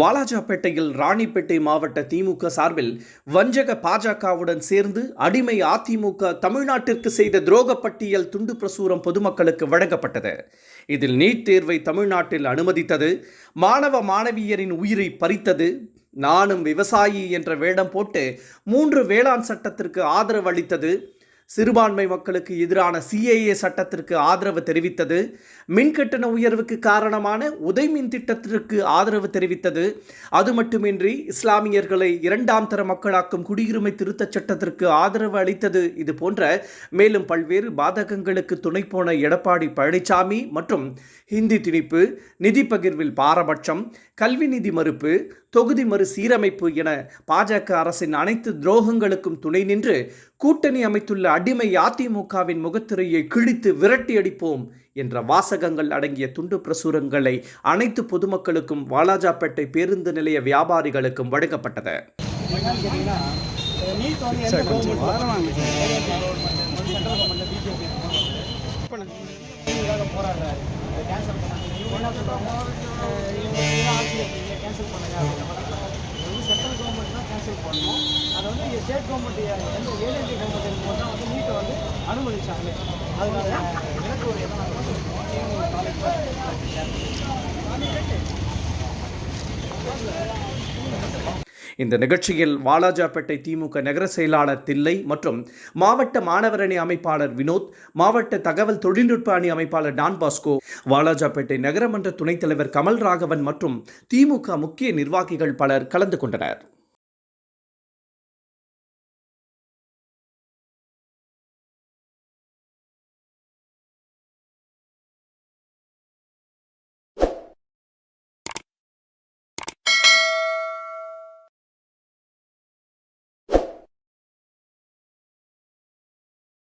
வாலாஜாப்பேட்டையில் ராணிப்பேட்டை மாவட்ட திமுக சார்பில் வஞ்சக பாஜகவுடன் சேர்ந்து அடிமை அதிமுக தமிழ்நாட்டிற்கு செய்த துரோக பட்டியல் துண்டு பிரசுரம் பொதுமக்களுக்கு வழங்கப்பட்டது. இதில் நீட் தேர்வை தமிழ்நாட்டில் அனுமதித்தது மாணவ மாணவியரின் உயிரை பறித்தது நானும் விவசாயி என்ற வேடம் போட்டு மூன்று வேளாண் சட்டத்திற்கு ஆதரவு அளித்தது சிறுபான்மை மக்களுக்கு எதிரான சிஏஏ சட்டத்திற்கு ஆதரவு தெரிவித்தது. மின்கட்டண உயர்வுக்கு காரணமான உதைமின் திட்டத்திற்கு ஆதரவு தெரிவித்தது. அது மட்டுமின்றி இஸ்லாமியர்களை இரண்டாம் தர மக்களாக்கும் குடியுரிமை திருத்தச் சட்டத்திற்கு ஆதரவு அளித்தது. இது போன்ற மேலும் பல்வேறு பாதகங்களுக்கு துணை போன எடப்பாடி பழனிசாமி மற்றும் ஹிந்தி திணிப்பு நிதி பகிர்வில் பாரபட்சம் கல்வி நிதி மறுப்பு தொகுதி மறு சீரமைப்பு என பாஜக அரசின் அனைத்து துரோகங்களுக்கும் துணை நின்று கூட்டணி அமைத்துள்ள அடிமை அதிமுகவின் முகத்திரையை கிழித்து விரட்டி அடிப்போம் என்ற வாசகங்கள் அடங்கிய துண்டு பிரசுரங்களை அனைத்து பொதுமக்களுக்கும் வாலாஜாப்பேட்டை பேருந்து நிலைய வியாபாரிகளுக்கும் வழங்கப்பட்டது. சென்ட்ரல் கேன்சல் பண்ணுங்க அப்படின்னு வந்து சென்ட்ரல் கவர்மெண்ட் தான் கேன்சல் பண்ணணும் அதை வந்து ஸ்டேட் கவர்மெண்ட் எந்த கவர்மெண்ட் இருக்கும்போது தான் வந்து நீட்டை வந்து அனுமதிச்சாங்க. அதனால எனக்கு ஒரு இந்த நிகழ்ச்சியில் வாலாஜாப்பேட்டை திமுக நகர செயலாளர் தில்லை மற்றும் மாவட்ட மாணவரணி அமைப்பாளர் வினோத் மாவட்ட தகவல் தொழில்நுட்ப அணி அமைப்பாளர் டான் பாஸ்கோ வாலாஜாப்பேட்டை நகரமன்ற துணைத் தலைவர் கமல் ராகவன் மற்றும் திமுக முக்கிய நிர்வாகிகள் பலர் கலந்து கொண்டனர்.